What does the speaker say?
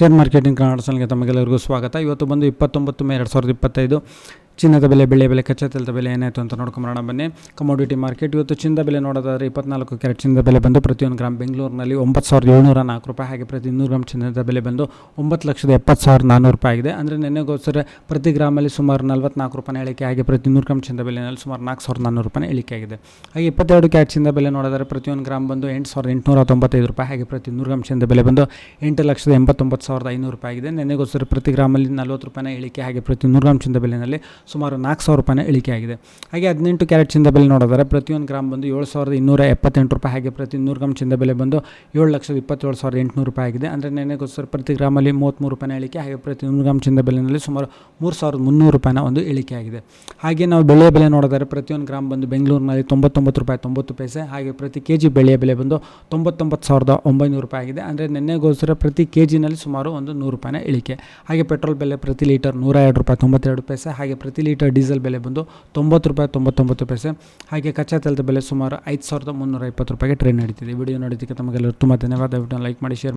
Share marketing Kannada ಚಾನಲ್ಗೆ ತಮಗೆಲ್ಲರಿಗೂ ಸ್ವಾಗತ. ಇವತ್ತು ಬಂದು ಇಪ್ಪತ್ತೊಂಬತ್ತು ಮೇ ಎರಡು ಸಾವಿರದ ಇಪ್ಪತ್ತೈದು. ಚಿನ್ನದ ಬೆಲೆ ಬೆಳೆ ಬೆಲೆ, ಕಚ್ಚಾ ತೆಲದ ಬೆಲೆ ಏನಾಯಿತು ಅಂತ ನೋಡ್ಕೊಂಬರೋಣ ಬನ್ನಿ. ಕಮೋಡಿಟಿ ಮಾರ್ಕೆಟ್ ಇವತ್ತು ಚಿನ್ನದ ಬೆಲೆ ನೋಡೋದಾದ್ರೆ ಇಪ್ಪತ್ನಾಲ್ಕು ಕ್ಯಾರೆಟ್ ಚಿನ್ನದ ಬೆಲೆ ಬಂದು ಪ್ರತಿಯೊಂದು ಗ್ರಾಮ್ ಬೆಂಗಳೂರಿನಲ್ಲಿ ಒಂಬತ್ತು ಸಾವಿರದ ಏಳ್ನೂರ ನಾಲ್ಕು ರೂಪಾಯಿ ಹಾಗೆ ಪ್ರತಿ ಇನ್ನೂರು ಗ್ರಾಮ್ ಚಿನ್ನದ ಬೆಲೆ ಬಂದು ಒಂಬತ್ತು ಲಕ್ಷದ ಎಪ್ಪತ್ತು ಸಾವಿರದ ನಾನ್ನೂರು ರೂಪಾಯಿ ಆಗಿದೆ. ಅಂದರೆ ನೆನ್ನೆಗೋಸ್ಕರ ಪ್ರತಿ ಗ್ರಾಮಲ್ಲಿ ಸುಮಾರು ನಲ್ವತ್ನಾಲ್ಕು ರೂಪಾಯಿ ಇಳಿಕೆ ಹಾಗೆ ಪ್ರತಿ ಇನ್ನೂರು ಗ್ರಾಮ್ ಚಿನ್ನದ ಬೆಲೆಯಲ್ಲಿ ಸುಮಾರು ನಾಲ್ಕು ಸಾವಿರದ ನಾನ್ನೂರು ರೂಪಾಯಿ ಇಳಿಕೆ ಆಗಿದೆ. ಹಾಗೆ ಇಪ್ಪತ್ತೆರಡು ಕ್ಯಾರೆಟ್ ಚಿನ್ನದ ಬೆಲೆ ನೋಡಿದರೆ ಪ್ರತಿಯೊಂದು ಗ್ರಾಮ್ ಬಂದು ಎಂಟು ಸಾವಿರದ ಎಂಟುನೂರ ತೊಂಬತ್ತೈದು ರೂಪಾಯಿ ಹಾಗೆ ಪ್ರತಿ ನೂರು ಗ್ರಾಮ್ ಚಿನ್ನದ ಬೆಲೆ ಬಂದು ಎಂಟು ಲಕ್ಷದ ಎಂಬತ್ತೊಂಬತ್ತು ಸಾವಿರದ ಐನೂರು ರೂಪಾಯಿ ಆಗಿದೆ. ನೆನ್ನೆಗೋಸ್ಕರ ಪ್ರತಿ ಗ್ರಾಮಲ್ಲಿ ನಲ್ವತ್ತು ರೂಪಾಯಿನ ಇಳಿಕೆ ಹಾಗೆ ಪ್ರತಿ ನೂರು ಗ್ರಾಮ್ ಚಿನ್ನದ ಬೆಲೆಯಲ್ಲಿ ಸುಮಾರು ನಾಲ್ಕು ಸಾವಿರ ರೂಪಾಯಿನ ಇಳಿಕೆ ಆಗಿದೆ. ಹಾಗೆ ಹದಿನೆಂಟು ಕ್ಯಾರೆಟ್ ಚಿಂದ ಬೆಲೆ ನೋಡಿದರೆ ಪ್ರತಿಯೊಂದು ಗ್ರಾಮ್ ಬಂದು ಏಳು ಸಾವಿರದ ಇನ್ನೂರ ಎಪ್ಪತ್ತೆಂಟು ರೂಪಾಯಿ ಹಾಗೆ ಪ್ರತಿ ನೂರು ಗ್ರಾಮ್ ಚಿಂದ ಬೆಲೆ ಬಂದು ಏಳು ಲಕ್ಷದ ಇಪ್ಪತ್ತೇಳು ಸಾವಿರದ ಎಂಟುನೂರು ರೂಪಾಯಿ ಆಗಿದೆ. ಅಂದರೆ ನೆನೆಗೋಸ್ಕರ ಪ್ರತಿ ಗ್ರಾಮಲ್ಲಿ ಮೂವತ್ತ್ಮೂರು ರೂಪಾಯಿನ ಇಳಿಕೆ ಹಾಗೆ ಪ್ರತಿ ನೂರು ಗ್ರಾಮ್ ಚಿಂದ ಬೆಲೆಯಲ್ಲಿ ಸುಮಾರು ಮೂರು ಸಾವಿರದ ಮುನ್ನೂರು ರೂಪಾಯಿನ ಒಂದು ಇಳಿಕೆ ಆಗಿದೆ. ಹಾಗೆ ನಾವು ಬೆಳೆಯ ಬೆಲೆ ನೋಡಿದರೆ ಪ್ರತಿಯೊಂದು ಗ್ರಾಮ್ ಬಂದು ಬೆಂಗಳೂರಿನಲ್ಲಿ ತೊಂಬತ್ತೊಂಬತ್ತು ರೂಪಾಯಿ ತೊಂಬತ್ತು ಪೈಸೆ ಹಾಗೆ ಪ್ರತಿ ಕೆ ಜಿ ಬೆಳೆಯ ಬೆಲೆ ಬಂದು ತೊಂಬತ್ತೊಂಬತ್ತು ಸಾವಿರದ ಒಂಬೈನೂರು ರೂಪಾಯಿ ಆಗಿದೆ. ಅಂದರೆ ನೆನ್ನೆಗೋಸ್ಕರ ಪ್ರತಿ ಕೆ ಜಿನಲ್ಲಿ ಸುಮಾರು ಒಂದು ನೂರು ರೂಪಾಯಿನ ಇಳಿಕೆ. ಹಾಗೆ ಪೆಟ್ರೋಲ್ ಬೆಲೆ ಪ್ರತಿ ಲೀಟರ್ ನೂರ ಎರಡು ರೂಪಾಯಿ ತೊಂಬತ್ತೆರಡು ಪೈಸೆ ಹಾಗೆ ಪ್ರತಿ ಲೀಟರ್ ಡೀಸೆಲ್ ಬೆಲೆ ಬಂದು ತೊಂಬತ್ತು ರೂಪಾಯಿ, ತೊಂಬತ್ತೊಂಬತ್ತು ಪೈಸೆ. ಹಾಗೆ ಕಚ್ಚಾ ತೆಲದ ಬೆಲೆ ಸುಮಾರು ಐದು ಸಾವಿರದ ಮುನ್ನೂರ ಇಪ್ಪತ್ತು ರೂಪಾಯಿಗೆ ಟ್ರೈನ್ ನಡೀತಿದೆ. ವಿಡಿಯೋ ನೋಡಿದ್ದಕ್ಕೆ ತಮಗೆಲ್ಲರೂ ತುಂಬ ಧನ್ಯವಾದ. ವಿಡಿಯೋನ ಲೈಕ್ ಮಾಡಿ ಶೇರ್